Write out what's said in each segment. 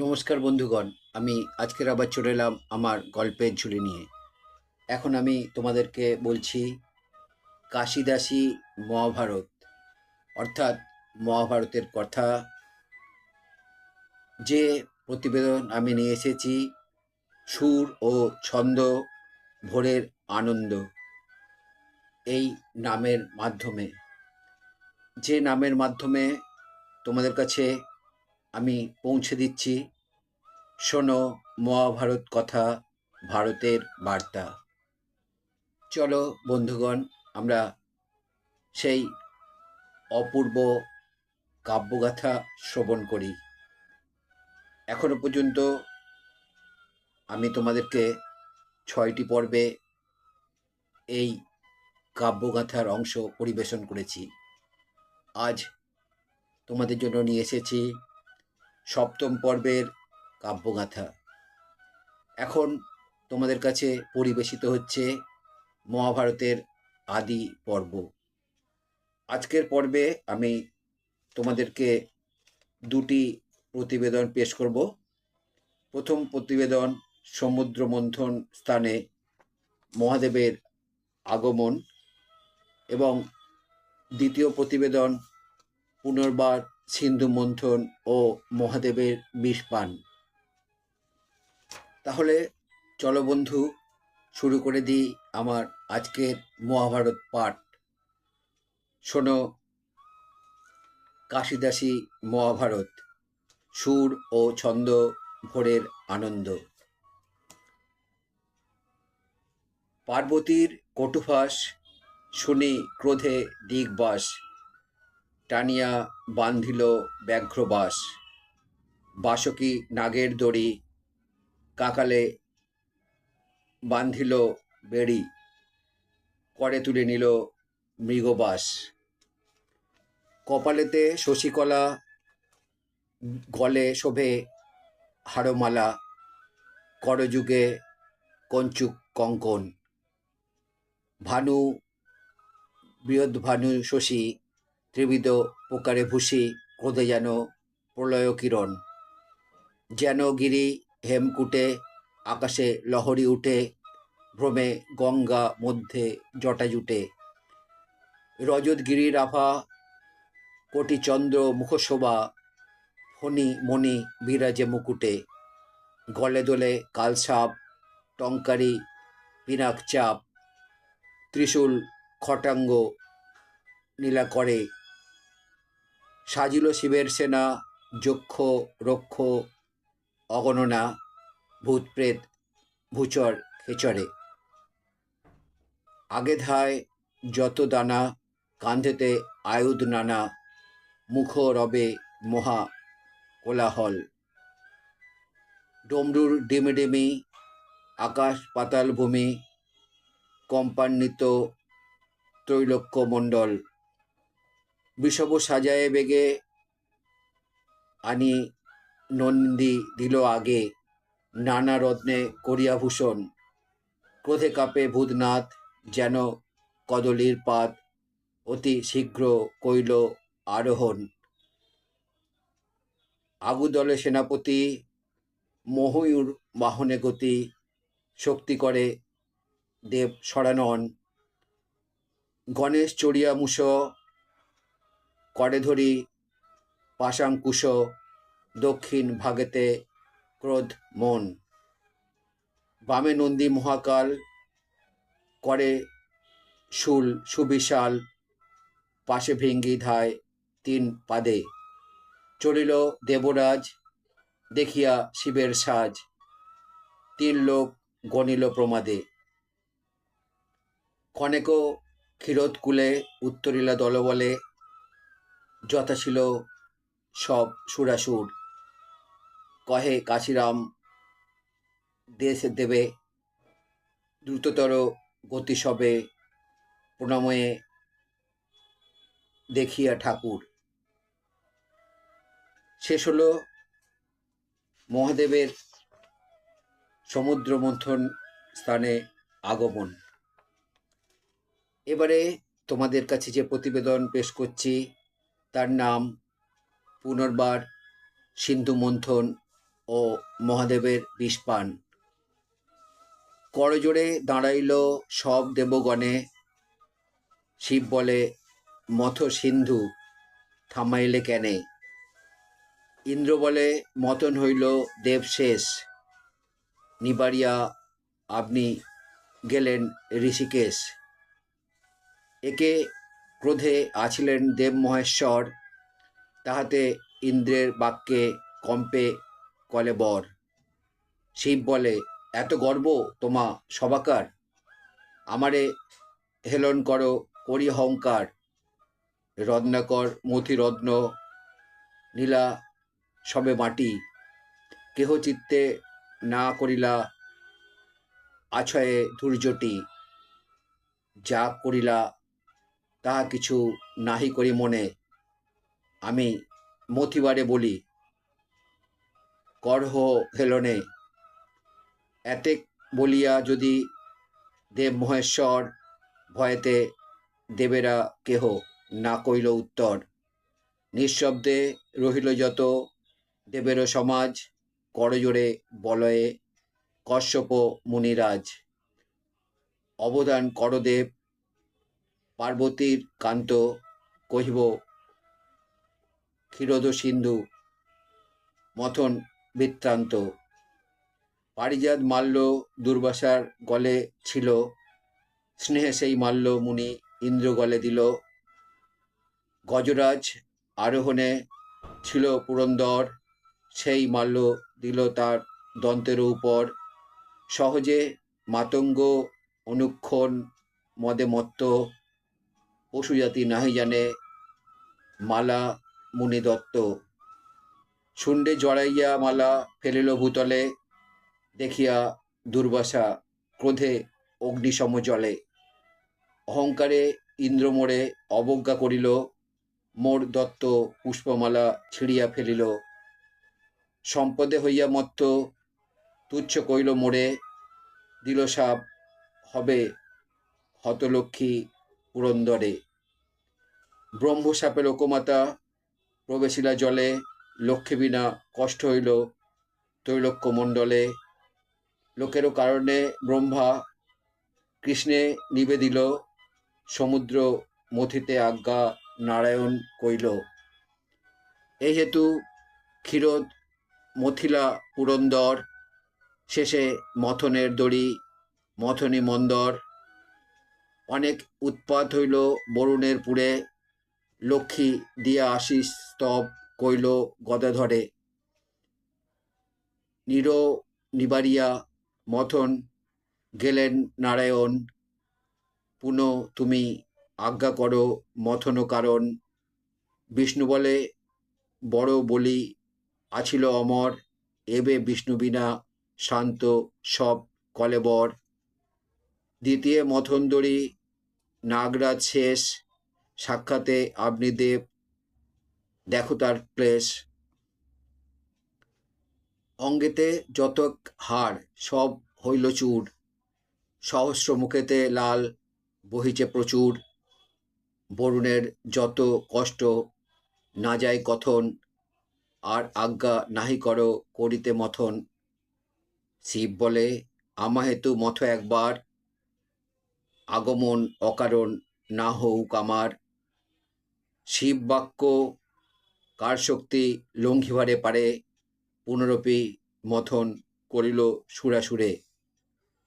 নমস্কার বন্ধুগণ, আমি আজকের আবার চলে এলাম আমার গল্পের ঝুলি নিয়ে। এখন আমি তোমাদেরকে বলছি কাশিদাসী মহাভারত, অর্থাৎ মহাভারতের কথা। যে প্রতিবেদন আমি নিয়ে এসেছি, সুর ও ছন্দ, ভোরের আনন্দ, এই নামের মাধ্যমে। যে নামের মাধ্যমে তোমাদের কাছে আমি পৌঁছে দিচ্ছি। শোনো, মহাভারত কথা, ভারতের বার্তা। চলো বন্ধুগণ, আমরা সেই অপূর্ব কাব্যগাথা শ্রবণ করি। এখনও পর্যন্ত আমি তোমাদেরকে ছয়টি পর্বে এই কাব্যগাথার অংশ পরিবেশন করেছি। আজ তোমাদের জন্য নিয়ে এসেছি সপ্তম পর্বের কাব্যগাথা। এখন তোমাদের কাছে পরিবেশিত হচ্ছে মহাভারতের আদি পর্ব। আজকের পর্বে আমি তোমাদেরকে দুটি প্রতিবেদন পেশ করব। প্রথম প্রতিবেদন সমুদ্র মন্থন স্থানে মহাদেবের আগমন এবং দ্বিতীয় প্রতিবেদন পুনর্বার সিন্ধু মন্থন ও মহাদেবের বিষ পান। তাহলে চলো বন্ধু, শুরু করে দিই আমার আজকের মহাভারত পাঠ। শোনো, কাশিদাসী মহাভারত, সুর ও ছন্দ ভোরের আনন্দ। পার্বতীর কটুফাস, শুনি ক্রোধে দিগবাস। টানিয়া বান্ধিল ব্যাঘ্রবাস। বাসকী নাগের দড়ি কাকালে বান্ধিল বেড়ি, করে তুলে নিল মৃগবাস। কপালেতে শশীকলা, গলে শোভে হাড়মালা করযুগে কঞ্চুক কঙ্কন। ভানু, বৃহদ্ভানু শশী ত্রিবিধ প্রকারে ভূষি ক্রোধে যেন প্রলয় কিরণ যেন গিরি হেমকুটে আকাশে লহরি উঠে, ভ্রমে গঙ্গা মধ্যে জটাজুটে রজতগিরির আভা কোটি চন্দ্র মুখশোভা, ফণি মণি বিরাজে মুকুটে। গলে দোলে কালসাপ, টঙ্কারি, পিনাক চাপ, ত্রিশূল খটাঙ্গ নীলা করে সাজিল শিবের সেনা, যক্ষ, রক্ষ, অগণনা, ভূতপ্রেত, ভূচর, খেচরে। আগে ধায় যত দানা, কান্ধেতে আয়ুধ নানা মুখ রবে মহা কোলাহল। ডমরুর ডিমি ডিমি আকাশ পাতাল ভূমি, কম্পান্বিত ত্রৈলোক্য মণ্ডল বিষব সাজায়ে বেগে আনি নন্দী দিল আগে। নানা রত্নে করিয়াভূষণ ক্রোধে কাপে ভূতনাথ যেন কদলীর পাত। অতি শীঘ্র কইল আরোহণ আগুদলে সেনাপতি মহয়ূর বাহনে গতি, শক্তি করে দেব সরানন গণেশ চড়িয়া মুস করে ধরি পাশাঙ্কুশ, দক্ষিণ ভাগেতে ক্রোধ, মন। বামে নন্দী মহাকাল, করে শুল সুবিশাল, পাশে ভেঙ্গি ধায় তিন পাদে। চলিল দেবরাজ, দেখিয়া শিবের সাজ। তিন লোক গণিল প্রমাদে। কনেক ক্ষীরোৎকুলে উত্তরিলা দলবলে যথা ছিল সব সুরাসুর। কহে কাশিরাম, দেশ দেবে, দ্রুততর গতি সবে প্রণময়ে দেখিয়া ঠাকুর। শেষ হলো মহাদেবের সমুদ্র মন্থন স্থানে আগমন। এবারে তোমাদের কাছে যে প্রতিবেদন পেশ করছি তার নাম পুনর্বার সিন্ধু মন্থন ও মহাদেবের বিষপান। করজোড়ে দাঁড়াইল সব দেবগণে, শিব বলে, মথ সিন্ধু, থামাইলে কেনে? ইন্দ্র বলে, মতন হইল দেব শেষ। নিবারিয়া আপনি গেলেন ঋষিকেশ। একে ক্রোধে আছিলেন দেব মহেশ্বর। তাহাতে ইন্দ্রের বাক্যে কম্পে কলে বর, শিব বলে, এত গর্ব তোমা সবাকার। আমারে হেলন করো করি হংকার রত্নাকর, মতিরত্ন, নীলা সবে মাটি। কেহ চিত্তে না করিলা আছয়ে ধৈর্যটি যা করিলা তাহা কিছু নাহি করি মনে। আমি মতিবারে বলি, করহ হেলনে, এতেক বলিয়া যদি দেব মহেশ্বর, ভয়েতে দেবেরা কেহ না কইল উত্তর। নিঃশব্দে রহিল যত দেবেরও সমাজ, করজোড়ে বলয়ে কশ্যপ মুনিরাজ। অবদান করদেব পার্বতীর কান্ত কহিব, ক্ষীরদ সিন্ধু, মথন বৃত্তান্ত। পারিজাত মাল্য দুর্বাসার গলে ছিল, স্নেহে সেই মাল্য মুনি ইন্দ্র গলে দিল। গজরাজ আরোহণে ছিল পুরন্দর, সেই মাল্য দিল তার দন্তের উপর। সহজে মাতঙ্গ অনুক্ষণ মদে মত্ত পশুজাতি নাহি জানে। মালা মুনি দত্ত শুন্ডে জড়াইয়া মালা ফেলিল ভূতলে, দেখিয়া দুর্বাসা ক্রোধে অগ্নিসম জলে। অহংকারে ইন্দ্র মোড়ে অবজ্ঞা করিল, মোর দত্ত পুষ্পমালা ছিঁড়িয়া ফেলিল। সম্পদে হইয়া মত্ত তুচ্ছ কইল মোড়ে, দিল সাপ, হবে হতলক্ষ্মী পুরন্দরে ব্রহ্মসাপের লোকমাতা প্রবেশিলা জলে লক্ষ্মী বিনা কষ্ট হইল তৈলক্য মণ্ডলে লোকেরও কারণে ব্রহ্মা কৃষ্ণে নিবেদিল, সমুদ্র মথিতে আজ্ঞা নারায়ণ কইল। এই হেতু ক্ষীরোদ মথিলা পুরন্দর, শেষে মথনের দড়ি, মথনী মন্দর অনেক উৎপাত হইল বরুণের পুরে। লক্ষ্মী দিয়া আশিস স্তব কইল গদাধরে নির নিবারিয়া মথন, গেলেন নারায়ণ। পুনঃ তুমি আজ্ঞা করো মথন কারণ। বিষ্ণু বলে, বড় বলি আছিল অমর। এবে বিষ্ণু বিনা শান্ত সব কলেবর। দ্বিতীয় মথনদড়ি নাগরাজ শেষ। সাক্ষাতে আপনি দেব দেখো তার ক্লেশ। অঙ্গেতে যতক হার, সব হইল চূর। সহস্র মুখেতে লাল বহিছে প্রচুর। বরুণের যত কষ্ট, না যায় কথন। আর আজ্ঞা নাহি করো করিতে মথন। শিব বলে আমা হেতু মথ একবার। আগমন, অকারণ, না হউক আমার। শিব বাক্য কার শক্তি লঙ্ঘিবারে পারে? পুনরপি মথন করিল সুরাসুরে।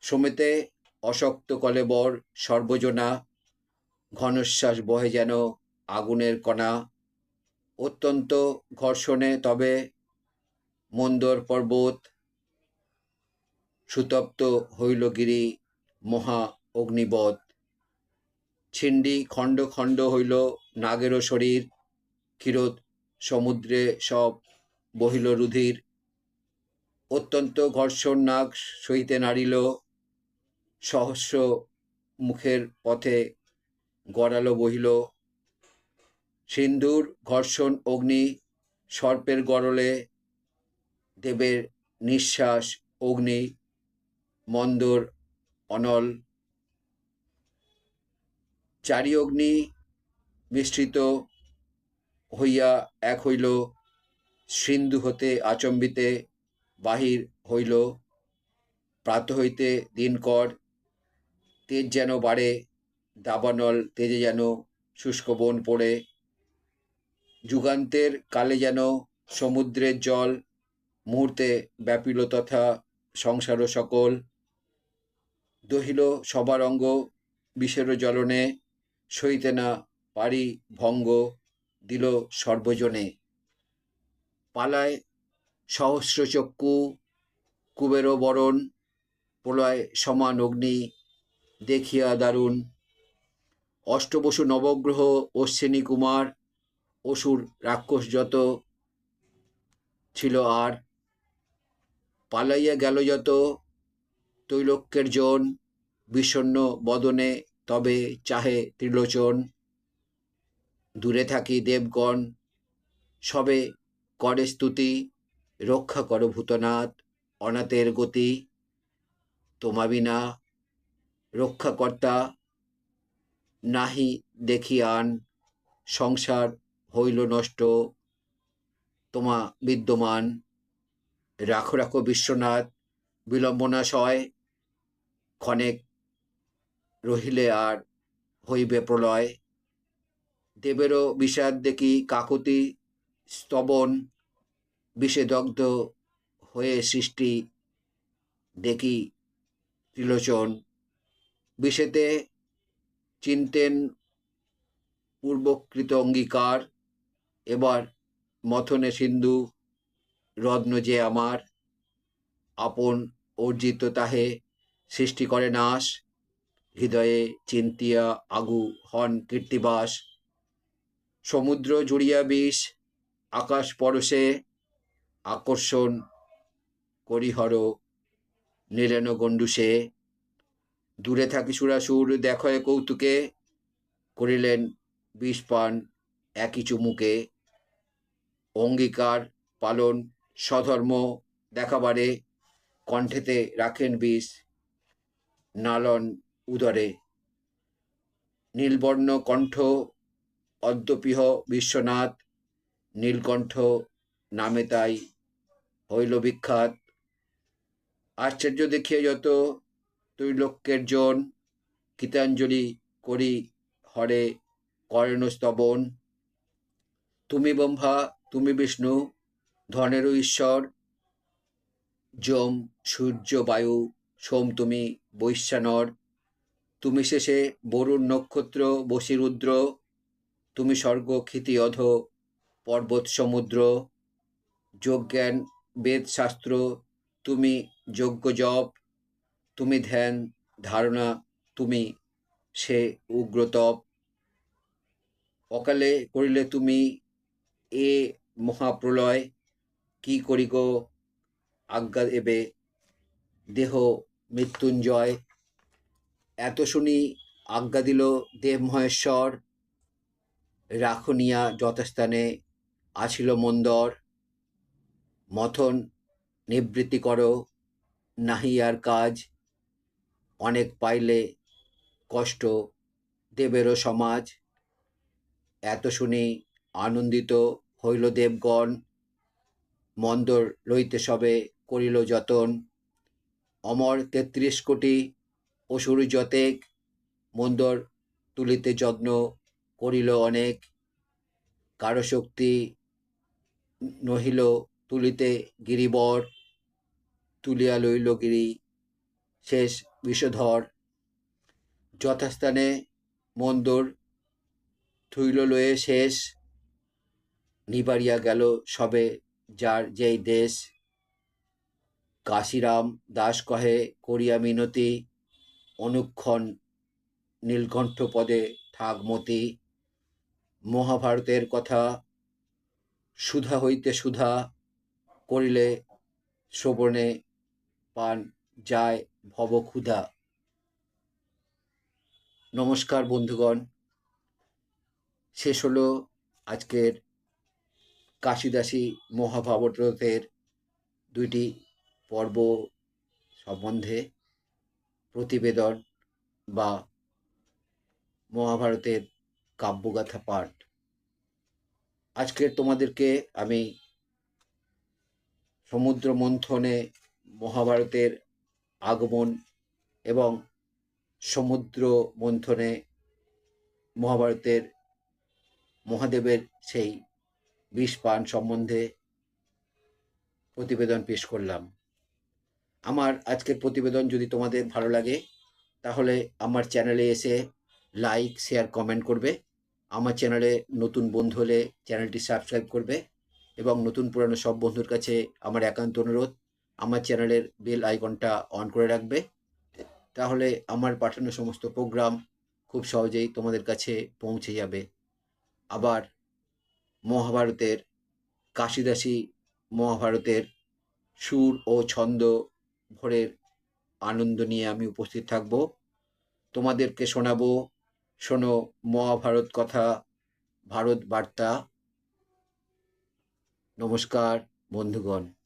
সমেতে অশক্ত কলেবর সর্বজনা, ঘনশ্বাস বহে যেন আগুনের কণা। অত্যন্ত ঘর্ষণে তবে মন্দর পর্বত। সুতপ্ত হইল গিরি মহা অগ্নিবধ ছিন্ডি খণ্ড খণ্ড হইল নাগেরও শরীর ক্ষীরোদ সমুদ্রে সব বহিল রুধির। অত্যন্ত ঘর্ষণ নাগ সহিতে নাড়িল, সহস্র মুখের পথে গড়ালো বহিল। সিন্ধুর ঘর্ষণ, অগ্নি, সর্পের গরলে দেবের নিঃশ্বাস, অগ্নি, মন্দর, অনল চারি অগ্নি মিশ্রিত হইয়া এক হইল, সিন্ধু হতে আচম্বিতে বাহির হইল, প্রাত হইতে দিনকর, তেজ যেন বাড়ে, দাবানল তেজে যেন শুষ্ক বন পড়ে, যুগান্তের কালে যেন সমুদ্রের জল মুহূর্তে ব্যাপিল তথা সংসার সকল, দহিল সবার অঙ্গ বিষের জ্বলনে সইতে না পারি ভঙ্গ দিল সর্বজনে। পালায় সহস্র চক্ষু, কুবের বরণ, প্রলয় সমান অগ্নি, দেখিয়া দারুণ। অষ্টবসু নবগ্রহ অশ্বিনী কুমার অসুর রাক্ষস যত ছিল আর। পালাইয়া গেল যত, তৈলক্যের জন, বিষণ্ণ বদনে তবে চাহে ত্রিলোচন, দূরে থাকি দেবগণ, সবে করে স্তুতি, রক্ষা করো ভূতনাথ, অনাথের গতি, তোমা বিনা রক্ষাকর্তা নাহি দেখি আন সংসার হইল নষ্ট, তোমা বিদ্যমান। রাখো রাখো বিশ্বনাথ, বিলম্বনাশয়, ক্ষণেক রহিলে আর হইবে প্রলয়। দেবেরও বিষাদ দেখি কাকতি স্তবন, বিষেদগ্ধ হয়ে সৃষ্টি দেখি ত্রিলোচন। বিষেতে চিনতেন পূর্বকৃত অঙ্গীকার, এবার মথনে সিন্ধু, রত্ন যে আমার, আপন অর্জিত তাহে সৃষ্টি করে নাশ। হৃদয়ে চিন্তিয়া আগু হন কীর্তিবাস। সমুদ্র জুড়িয়া বিষ, আকাশ পরশে আকর্ষণ করিহর নীলেন গণ্ডুসে দূরে থাকি সুরাসুর, দেখয় কৌতুকে, করিলেন বিষ পান একই চুমুকে। অঙ্গীকার, পালন, স্বধর্ম দেখাবারে, কণ্ঠেতে রাখেন বিষ। নালন উদরে। নীলবর্ণ কণ্ঠ অদ্যপিহ বিশ্বনাথ, নীলকণ্ঠ নামে তাই হইল বিখ্যাত। আশ্চর্য দেখিয়ে যত ত্রৈলোক্যের জন গীতাঞ্জলি করি হরে করেণ স্তবন। তুমি ব্রহ্মা, তুমি বিষ্ণু, ধনেরও ঈশ্বর, যম, সূর্য, বায়ু, সোম তুমি বৈশ্যানর। তুমি শেষে বরুণ নক্ষত্র, বসিরুদ্র, তুমি স্বর্গ, ক্ষিতি, অধ, পর্বত, সমুদ্র যোগজ্ঞান বেদ, শাস্ত্র, তুমি যজ্ঞ, জপ, তুমি ধ্যান, ধারণা, তুমি সে উগ্রতপ অকালে করিলে তুমি এ মহাপ্রলয়, কি করি গো আজ্ঞা দেবে। দেহ মৃত্যুঞ্জয় এত শুনি আজ্ঞা দিল দেব মহেশ্বর রাখনিয়া যথাস্থানে আছিল মন্দর, মথন নিবৃত্তি করো, নাহি আর কাজ, অনেক পাইলে কষ্ট দেবেরও সমাজ। এত শুনি আনন্দিত হইল দেবগণ, মন্দর লইতে সবে করিল যতন। অমর তেত্রিশ কোটি অসুর যতেক, মন্দর তুলিতে যত্ন করিল অনেক, কারও শক্তি নহিল তুলিতে গিরিবর তুলিয়া লইল গিরি, শেষ বিষধর। যথাস্থানে মন্দর থুইল লয়ে শেষ নিবারিয়া গেল সবে যার যেই দেশ। কাশিরাম দাস কহে, করিয়া মিনতি অনুক্ষণ নীলকণ্ঠ পদে থাকমতি মহাভারতের কথা সুধা হইতে সুধা করিলে শ্রবণে পান যায় ভব ভবক্ষুধা। নমস্কার বন্ধুগণ। শেষ হলো আজকের কাশিদাসী মহাভারতের দুইটি পর্ব সম্বন্ধে। প্রতিবেদন বা মহাভারতের কাব্যগাথা পাঠ। আজকের তোমাদেরকে আমি সমুদ্র মন্থনে মহাভারতের আগমন এবং সমুদ্র মন্থনে মহাভারতের মহাদেবের সেই বিষ পান সম্বন্ধে প্রতিবেদন পেশ করলাম। আমার আজকের প্রতিবেদন যদি তোমাদের ভালো লাগে, তাহলে আমার চ্যানেলে এসে লাইক শেয়ার কমেন্ট করবে। আমার চ্যানেলে নতুন বন্ধু হলে চ্যানেলটি সাবস্ক্রাইব করবে এবং নতুন পুরানো সব বন্ধুর কাছে আমার একান্ত অনুরোধ, আমার চ্যানেলের বেল আইকনটা অন করে রাখবে। তাহলে আমার পাঠানো সমস্ত প্রোগ্রাম খুব সহজেই তোমাদের কাছে পৌঁছে যাবে। আবার মহাভারতের কাশিদাসী মহাভারতের সুর ও ছন্দ ভোরের আনন্দ নিয়ে আমি উপস্থিত থাকব। তোমাদেরকে শোনাব, শোনো মহাভারত কথা, ভারত বার্তা। নমস্কার, বন্ধুগণ।